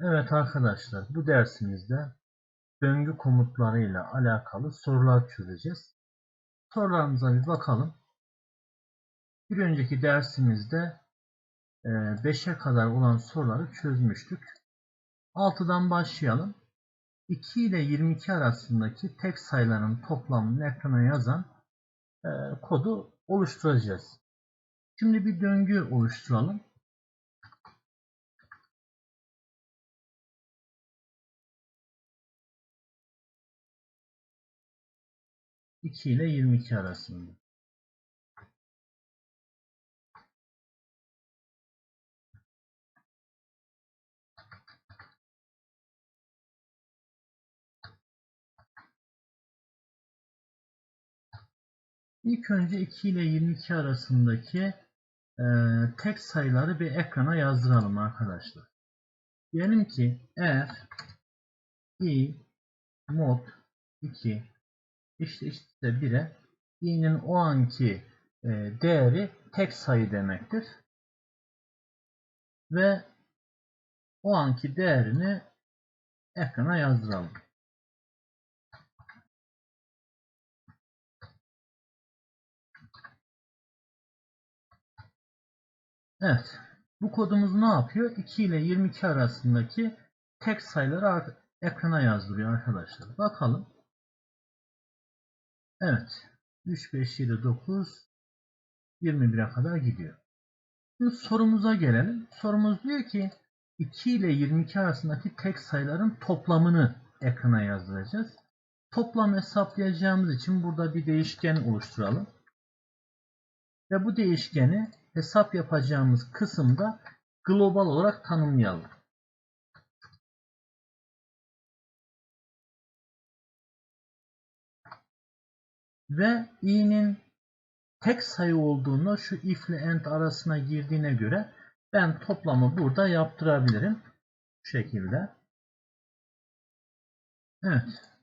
Evet arkadaşlar bu dersimizde döngü komutlarıyla alakalı sorular çözeceğiz. Sorularımıza bir bakalım. Bir önceki dersimizde 5'e kadar olan soruları çözmüştük. 6'dan başlayalım. 2 ile 22 arasındaki tek sayıların toplamını ekrana yazan e, kodu oluşturacağız. Şimdi bir döngü oluşturalım. 2 ile 22 arasında. İlk önce 2 ile 22 arasındaki e, tek sayıları bir ekrana yazdıralım arkadaşlar. Diyelim ki f i mod 2 işte işte 1'e i'nin o anki e, değeri tek sayı demektir. Ve o anki değerini ekrana yazdıralım. Evet. Bu kodumuz ne yapıyor? 2 ile 22 arasındaki tek sayıları ekrana yazdırıyor arkadaşlar. Bakalım. Evet. 3, 5, 7, 9, 21'e kadar gidiyor. Şimdi sorumuza gelelim. Sorumuz diyor ki 2 ile 22 arasındaki tek sayıların toplamını ekrana yazdıracağız. Toplam hesaplayacağımız için burada bir değişken oluşturalım. Ve bu değişkeni hesap yapacağımız kısımda global olarak tanımlayalım. Ve i'nin tek sayı olduğunu şu if ile end arasına girdiğine göre ben toplamı burada yaptırabilirim. Bu şekilde. Evet.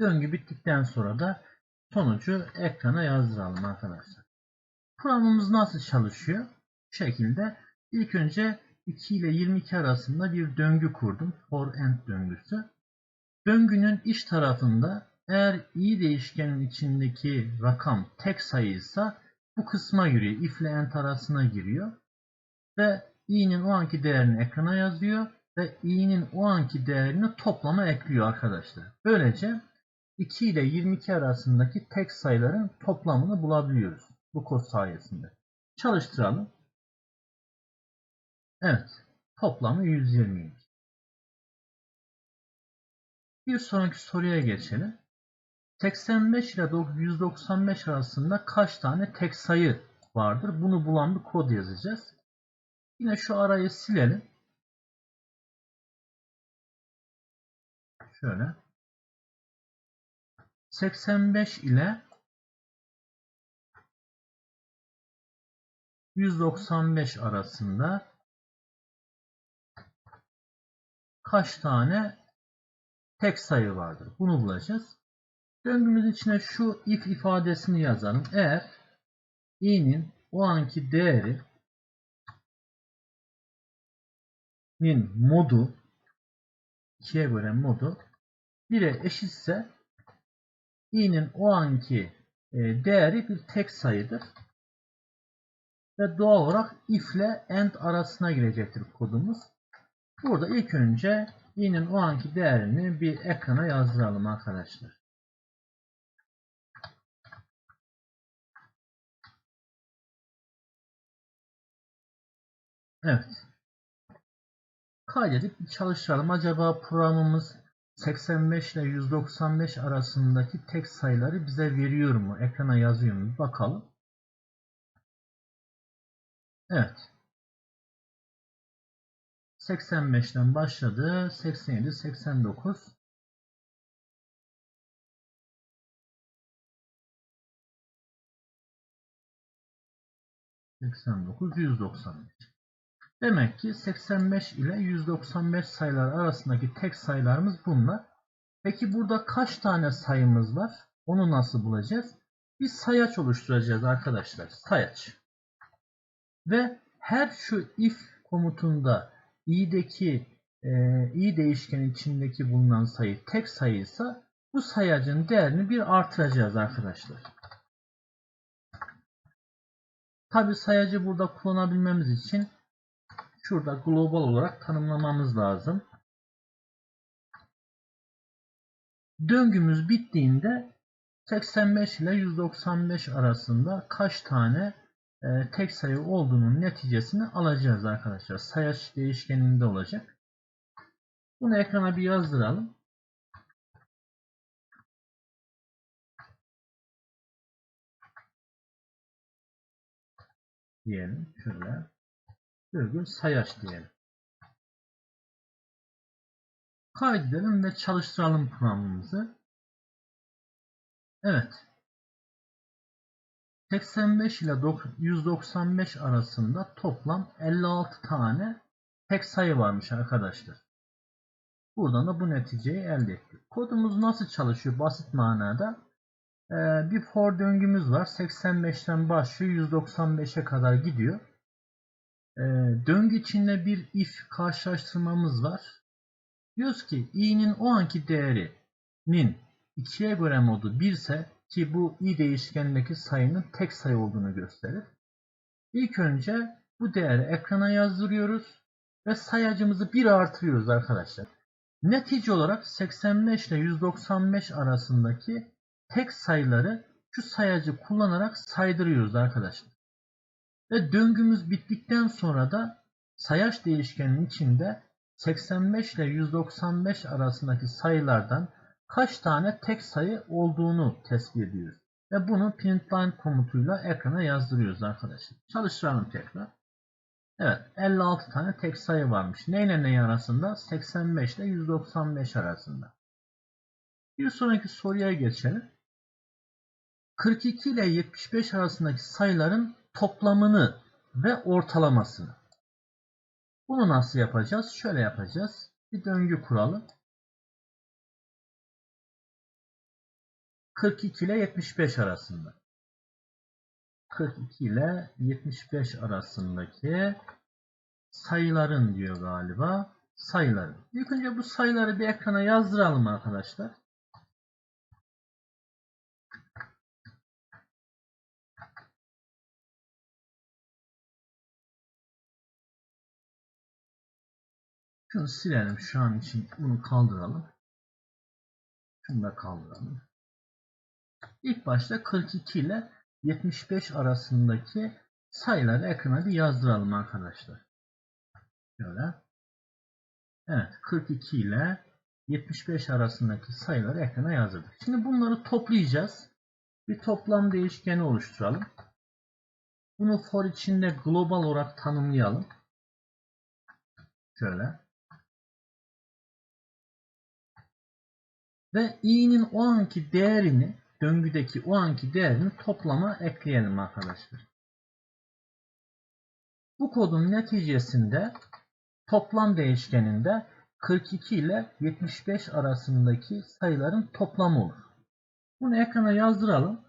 Döngü bittikten sonra da sonucu ekrana yazdıralım arkadaşlar. Programımız nasıl çalışıyor? Bu şekilde ilk önce 2 ile 22 arasında bir döngü kurdum. For end döngüsü. Döngünün iç tarafında eğer i değişkenin içindeki rakam tek sayıysa bu kısma giriyor. If ile end arasına giriyor. Ve i'nin o anki değerini ekrana yazıyor. Ve i'nin o anki değerini toplama ekliyor arkadaşlar. Böylece 2 ile 22 arasındaki tek sayıların toplamını bulabiliyoruz. Bu kod sayesinde. Çalıştıralım. Evet. Toplamı 120. Bir sonraki soruya geçelim. 85 ile 195 arasında kaç tane tek sayı vardır? Bunu bulan bir kod yazacağız. Yine şu arayı silelim. Şöyle. 85 ile 195 arasında kaç tane tek sayı vardır? Bunu bulacağız. Döngümüzün içine şu if ifadesini yazalım. Eğer i'nin o anki değeri min modu 2'ye göre modu 1'e eşitse i'nin o anki e, değeri bir tek sayıdır. Ve doğal olarak if ile end arasına girecektir kodumuz. Burada ilk önce i'nin o anki değerini bir ekrana yazdıralım arkadaşlar. Evet. Kaydedip çalıştıralım. Acaba programımız 85 ile 195 arasındaki tek sayıları bize veriyor mu? Ekrana yazıyor mu? Bakalım. Evet. 85'ten başladı. 87, 89. Seksen dokuz, yüz doksan beş. Demek ki 85 ile 195 sayılar arasındaki tek sayılarımız bunlar. Peki burada kaç tane sayımız var? Onu nasıl bulacağız? bir sayaç oluşturacağız arkadaşlar. Sayaç. Ve her şu if komutunda i'deki e, i değişkeni içindeki bulunan sayı tek sayıysa bu sayacın değerini bir artıracağız arkadaşlar. Tabi sayacı burada kullanabilmemiz için şurada global olarak tanımlamamız lazım. Döngümüz bittiğinde 85 ile 195 arasında kaç tane e, tek sayı olduğunun neticesini alacağız arkadaşlar. Sayaç değişkeninde olacak. Bunu ekrana bir yazdıralım. diyelim. Şöyle virgül sayaç diyelim. Kaydedelim ve çalıştıralım programımızı. Evet. 85 ile 195 arasında toplam 56 tane tek sayı varmış arkadaşlar. Buradan da bu neticeyi elde ettik. Kodumuz nasıl çalışıyor basit manada? Ee, bir for döngümüz var. 85'ten başlıyor 195'e kadar gidiyor. Ee, döngü içinde bir if karşılaştırmamız var. Diyoruz ki i'nin o anki değerinin 2'ye göre modu 1 ise ki bu i değişkenindeki sayının tek sayı olduğunu gösterir. İlk önce bu değeri ekrana yazdırıyoruz ve sayacımızı 1 artırıyoruz arkadaşlar. Netice olarak 85 ile 195 arasındaki tek sayıları şu sayacı kullanarak saydırıyoruz arkadaşlar. Ve döngümüz bittikten sonra da sayaç değişkeninin içinde 85 ile 195 arasındaki sayılardan kaç tane tek sayı olduğunu tespit ediyoruz. Ve bunu printline komutuyla ekrana yazdırıyoruz arkadaşlar. Çalıştıralım tekrar. Evet 56 tane tek sayı varmış. Neyle ney arasında? 85 ile 195 arasında. Bir sonraki soruya geçelim. 42 ile 75 arasındaki sayıların toplamını ve ortalamasını. Bunu nasıl yapacağız? Şöyle yapacağız. Bir döngü kuralım. 42 ile 75 arasında. 42 ile 75 arasındaki sayıların diyor galiba. Sayıların. İlk önce bu sayıları bir ekrana yazdıralım arkadaşlar. Şunu silelim şu an için. Bunu kaldıralım. Şunu da kaldıralım. İlk başta 42 ile 75 arasındaki sayıları ekrana bir yazdıralım arkadaşlar. Şöyle. Evet 42 ile 75 arasındaki sayıları ekrana yazdırdık. Şimdi bunları toplayacağız. Bir toplam değişkeni oluşturalım. Bunu for içinde global olarak tanımlayalım. Şöyle. Ve i'nin o anki değerini döngüdeki o anki değerini toplama ekleyelim arkadaşlar. Bu kodun neticesinde toplam değişkeninde 42 ile 75 arasındaki sayıların toplamı olur. Bunu ekrana yazdıralım.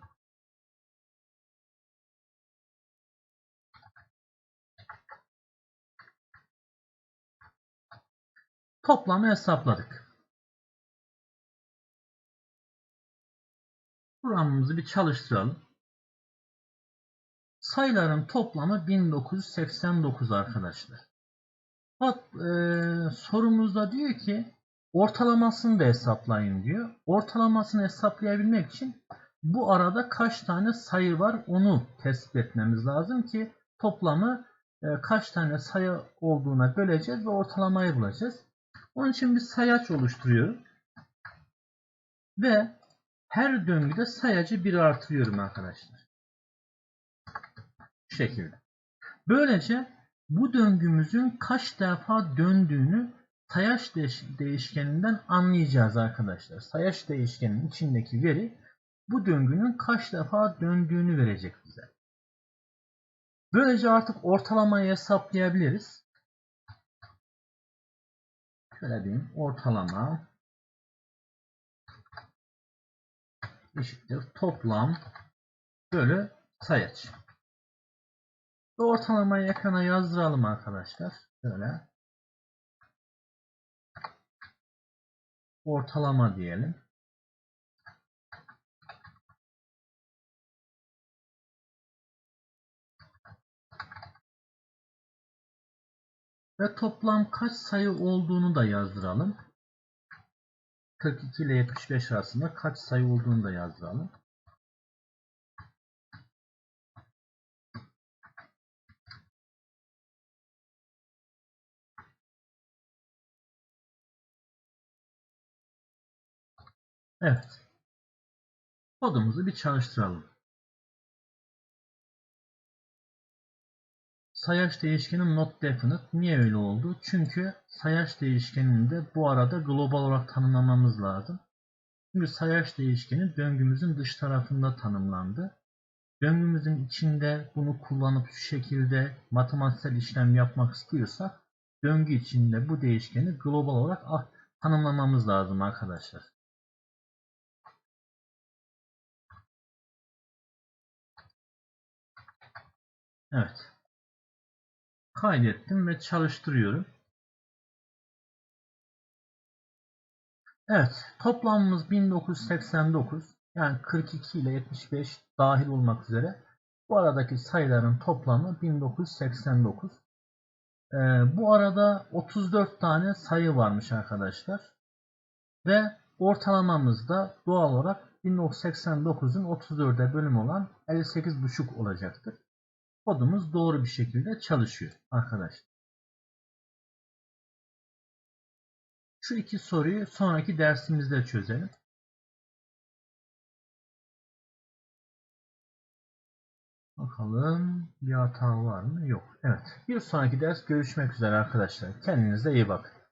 Toplamı hesapladık. Programımızı bir çalıştıralım. Sayıların toplamı 1989 arkadaşlar. Bak e, sorumuzda diyor ki ortalamasını da hesaplayın diyor. Ortalamasını hesaplayabilmek için bu arada kaç tane sayı var onu tespit etmemiz lazım ki toplamı e, kaç tane sayı olduğuna böleceğiz ve ortalamayı bulacağız. Onun için bir sayaç oluşturuyorum. Ve her döngüde sayacı bir artırıyorum arkadaşlar. Bu şekilde. Böylece bu döngümüzün kaç defa döndüğünü sayaç değişkeninden anlayacağız arkadaşlar. Sayaç değişkeninin içindeki veri bu döngünün kaç defa döndüğünü verecek bize. Böylece artık ortalamayı hesaplayabiliriz. Şöyle diyeyim ortalama eşittir toplam bölü sayaç. Ortalamayı ekrana yazdıralım arkadaşlar. Şöyle. Ortalama diyelim. Ve toplam kaç sayı olduğunu da yazdıralım. 42 ile 75 arasında kaç sayı olduğunu da yazdıralım. Evet. Kodumuzu bir çalıştıralım. Sayaç değişkenim not definite. Niye öyle oldu? Çünkü sayaç değişkenini bu arada global olarak tanımlamamız lazım. Çünkü sayaç değişkeni döngümüzün dış tarafında tanımlandı. Döngümüzün içinde bunu kullanıp şu şekilde matematiksel işlem yapmak istiyorsak döngü içinde bu değişkeni global olarak tanımlamamız lazım arkadaşlar. Evet. Kaydettim ve çalıştırıyorum. Evet. Toplamımız 1989. Yani 42 ile 75 dahil olmak üzere. Bu aradaki sayıların toplamı 1989. Ee, bu arada 34 tane sayı varmış arkadaşlar. Ve ortalamamız da doğal olarak 1989'un 34'e bölüm olan 58,5 olacaktır kodumuz doğru bir şekilde çalışıyor arkadaşlar. Şu iki soruyu sonraki dersimizde çözelim. Bakalım bir hata var mı? Yok. Evet. Bir sonraki ders görüşmek üzere arkadaşlar. Kendinize iyi bakın.